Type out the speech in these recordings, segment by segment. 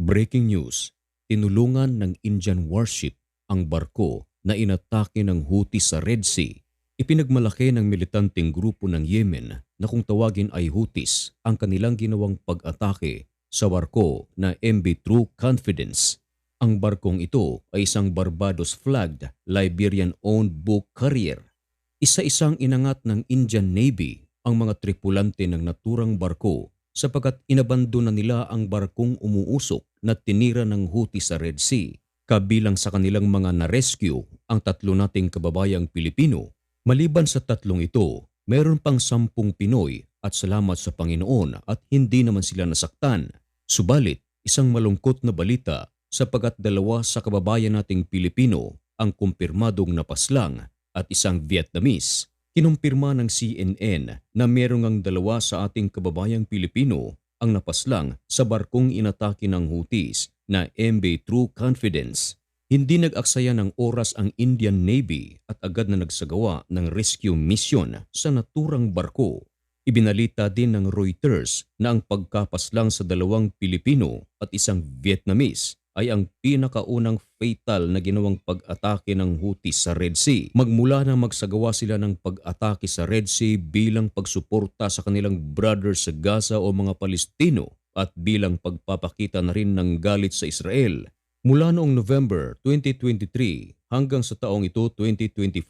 Breaking news, tinulungan ng Indian warship ang barko na inatake ng Houthi sa Red Sea. Ipinagmalaki ng militanteng grupo ng Yemen na kung tawagin ay Houthis ang kanilang ginawang pag-atake sa barko na MB True Confidence. Ang barkong ito ay isang Barbados-flagged Liberian-owned book carrier. Isa-isang inangat ng Indian Navy ang mga tripulante ng naturang barko sapagkat inabandona nila ang barkong umuusok na tinira ng Houthi sa Red Sea. Kabilang sa kanilang mga na-rescue ang tatlo nating kababayang Pilipino. Maliban sa tatlong ito, meron pang sampung Pinoy at salamat sa Panginoon at hindi naman sila nasaktan. Subalit, isang malungkot na balita sapagkat dalawa sa kababayan nating Pilipino ang kumpirmadong napaslang at isang Vietnamese. Kinumpirma ng CNN na merong ang dalawa sa ating kababayang Pilipino ang napaslang sa barkong inatake ng Houthis na MB True Confidence. Hindi nag-aksaya ng oras ang Indian Navy at agad na nagsagawa ng rescue mission sa naturang barko. Ibinalita din ng Reuters na ang pagkapaslang sa dalawang Pilipino at isang Vietnamese ay ang pinakaunang fatal na ginawang pag-atake ng Houthi sa Red Sea. Magmula na magsagawa sila ng pag-atake sa Red Sea bilang pagsuporta sa kanilang brothers sa Gaza o mga Palestino at bilang pagpapakita na rin ng galit sa Israel. Mula noong November 2023 hanggang sa taong ito 2024,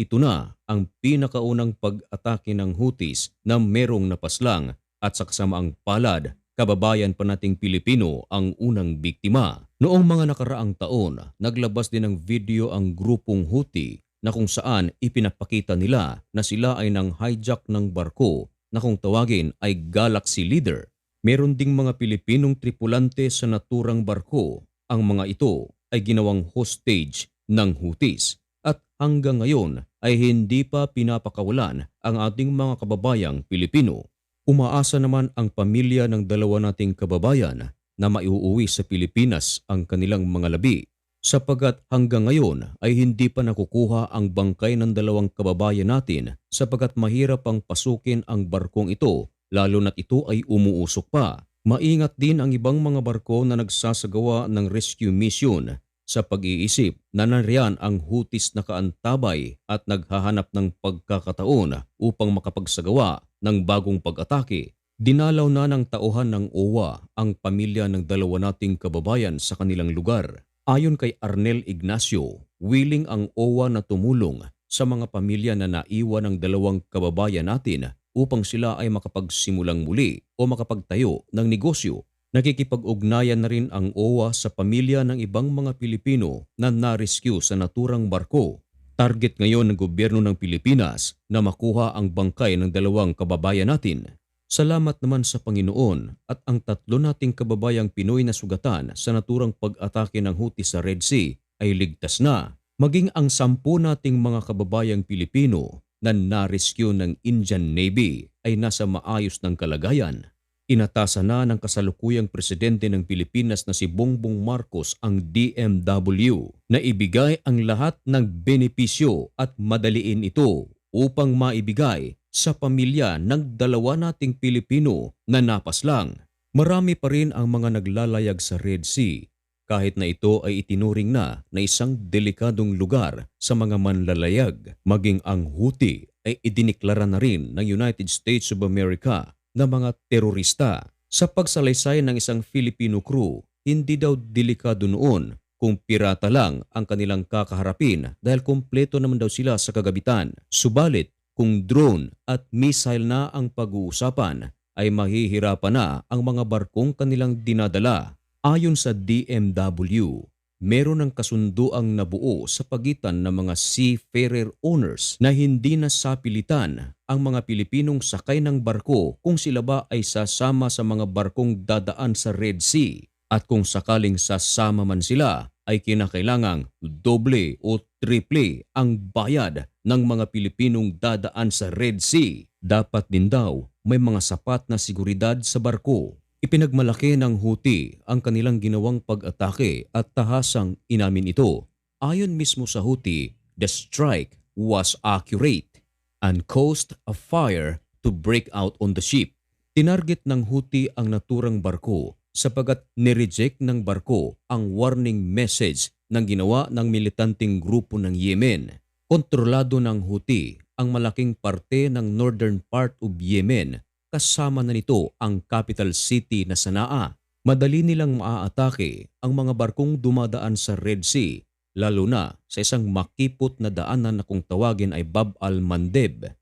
ito na ang pinakaunang pag-atake ng Houthis na merong napaslang at sa kasamaang palad kababayan pa nating Pilipino ang unang biktima. Noong mga nakaraang taon, naglabas din ng video ang grupong Houthi na kung saan ipinapakita nila na sila ay nang hijack ng barko na kung tawagin ay Galaxy Leader. Meron ding mga Pilipinong tripulante sa naturang barko. Ang mga ito ay ginawang hostage ng Houthis at hanggang ngayon ay hindi pa pinapakawalan ang ating mga kababayang Pilipino. Umaasa naman ang pamilya ng dalawa nating kababayan na maiuuwi sa Pilipinas ang kanilang mga labi sapagat hanggang ngayon ay hindi pa nakukuha ang bangkay ng dalawang kababayan natin sapagat mahirap pang pasukin ang barkong ito lalo na't ito ay umuusok pa. Maingat din ang ibang mga barko na nagsasagawa ng rescue mission sa pag-iisip na nariyan ang hutis na kaantabay at naghahanap ng pagkakataon upang makapagsagawa ng bagong pag-atake. Dinalaw na ng tauhan ng OWA ang pamilya ng dalawa nating kababayan sa kanilang lugar. Ayon kay Arnel Ignacio, willing ang OWA na tumulong sa mga pamilya na naiwan ng dalawang kababayan natin upang sila ay makapagsimulang muli o makapagtayo ng negosyo Nakikipag-ugnayan na rin ang OWA sa pamilya ng ibang mga Pilipino na na-rescue sa naturang barko. Target ngayon ng gobyerno ng Pilipinas na makuha ang bangkay ng dalawang kababayan natin. Salamat naman sa Panginoon at ang tatlo nating kababayang Pinoy na sugatan sa naturang pag-atake ng Houthi sa Red Sea ay ligtas na. Maging ang sampu nating mga kababayang Pilipino na na-rescue ng Indian Navy ay nasa maayos ng kalagayan. Inatasan na ng kasalukuyang presidente ng Pilipinas na si Bongbong Marcos ang DMW na ibigay ang lahat ng benepisyo at madaliin ito upang maibigay sa pamilya ng dalawa nating Pilipino na napaslang. Marami pa rin ang mga naglalayag sa Red Sea kahit na ito ay itinuring na na isang delikadong lugar sa mga manlalayag. Maging ang Houthi ay idiniklara na rin ng United States of America na mga terorista. Sa pagsalaysay ng isang Filipino crew, hindi daw delikado noon kung pirata lang ang kanilang kakaharapin dahil kumpleto naman daw sila sa kagabitan. Subalit, kung drone at missile na ang pag-uusapan, ay mahihirapan na ang mga barkong kanilang dinadala. Ayon sa DMW, meron ng kasunduang nabuo sa pagitan ng mga seafarer owners na hindi nasapilitan ang mga Pilipinong sakay ng barko kung sila ba ay sasama sa mga barkong dadaan sa Red Sea at kung sakaling sasama man sila ay kinakailangang doble o triple ang bayad ng mga Pilipinong dadaan sa Red Sea. Dapat din daw may mga sapat na seguridad sa barko Ipinagmalaki ng Houthi ang kanilang ginawang pag-atake at tahasang inamin ito. Ayon mismo sa Houthi, the strike was accurate and caused a fire to break out on the ship. Tinarget ng Houthi ang naturang barko sapagat nireject ng barko ang warning message ng ginawa ng militanteng grupo ng Yemen. Kontrolado ng Houthi ang malaking parte ng northern part of Yemen kasama na nito ang capital city na Sanaa. Madali nilang maaatake ang mga barkong dumadaan sa Red Sea lalo na sa isang makipot na daanan na kung tawagin ay Bab al-Mandeb.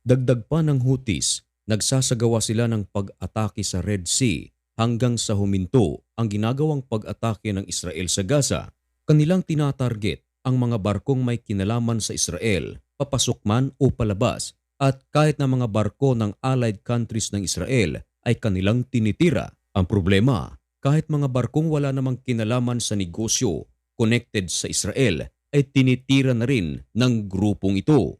Dagdag pa ng Houthis, nagsasagawa sila ng pag-atake sa Red Sea hanggang sa huminto ang ginagawang pag-atake ng Israel sa Gaza. Kanilang tinatarget ang mga barkong may kinalaman sa Israel, papasok man o palabas, at kahit na mga barko ng allied countries ng Israel ay kanilang tinitira. Ang problema, kahit mga barkong wala namang kinalaman sa negosyo connected sa Israel ay tinitira na rin ng grupong ito.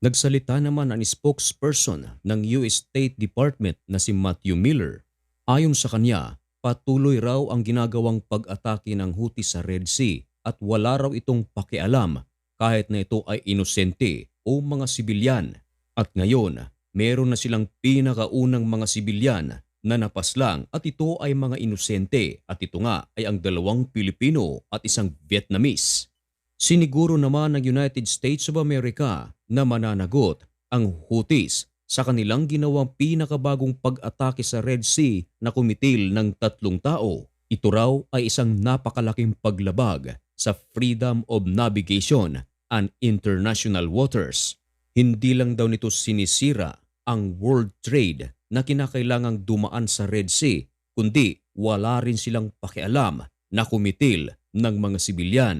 Nagsalita naman ang spokesperson ng US State Department na si Matthew Miller. Ayon sa kanya, patuloy raw ang ginagawang pag-atake ng Houthi sa Red Sea at wala raw itong pakialam kahit na ito ay inosente o mga sibilyan. At ngayon, meron na silang pinakaunang mga sibilyan na napaslang at ito ay mga inosente at ito nga ay ang dalawang Pilipino at isang Vietnamese. Siniguro naman ng United States of America na mananagot ang Houthis sa kanilang ginawang pinakabagong pag-atake sa Red Sea na kumitil ng tatlong tao. Ito raw ay isang napakalaking paglabag sa freedom of navigation and international waters. Hindi lang daw nito sinisira ang world trade na kinakailangang dumaan sa Red Sea, kundi wala rin silang pakialam na kumitil ng mga sibilyan.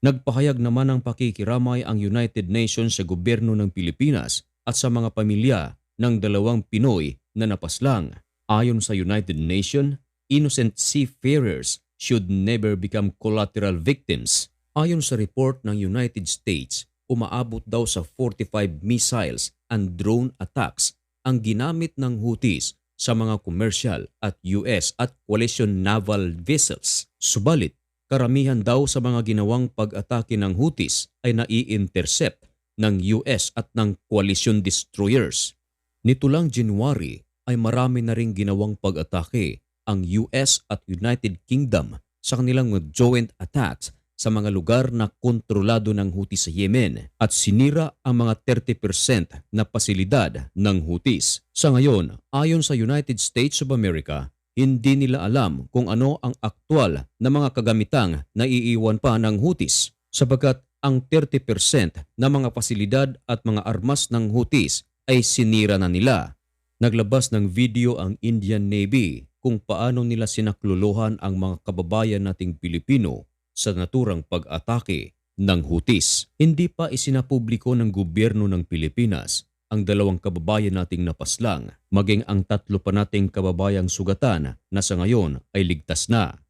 Nagpahayag naman ng pakikiramay ang United Nations sa gobyerno ng Pilipinas at sa mga pamilya ng dalawang Pinoy na napaslang. Ayon sa United Nations, innocent seafarers should never become collateral victims. Ayon sa report ng United States, umaabot daw sa 45 missiles and drone attacks ang ginamit ng Houthis sa mga commercial at US at coalition naval vessels. Subalit, karamihan daw sa mga ginawang pag-atake ng Houthis ay nai-intercept ng US at ng coalition destroyers. Nito lang January ay marami na ring ginawang pag-atake ang US at United Kingdom sa kanilang joint attacks sa mga lugar na kontrolado ng Houthi sa Yemen at sinira ang mga 30% na pasilidad ng Houthis. Sa ngayon, ayon sa United States of America, hindi nila alam kung ano ang aktwal na mga kagamitang na iiwan pa ng Houthis sapagkat ang 30% na mga pasilidad at mga armas ng Houthis ay sinira na nila. Naglabas ng video ang Indian Navy kung paano nila sinakluluhan ang mga kababayan nating Pilipino sa naturang pag-atake ng Houthis. Hindi pa isinapubliko ng gobyerno ng Pilipinas ang dalawang kababayan nating napaslang, maging ang tatlo pa nating kababayang sugatan na sa ngayon ay ligtas na.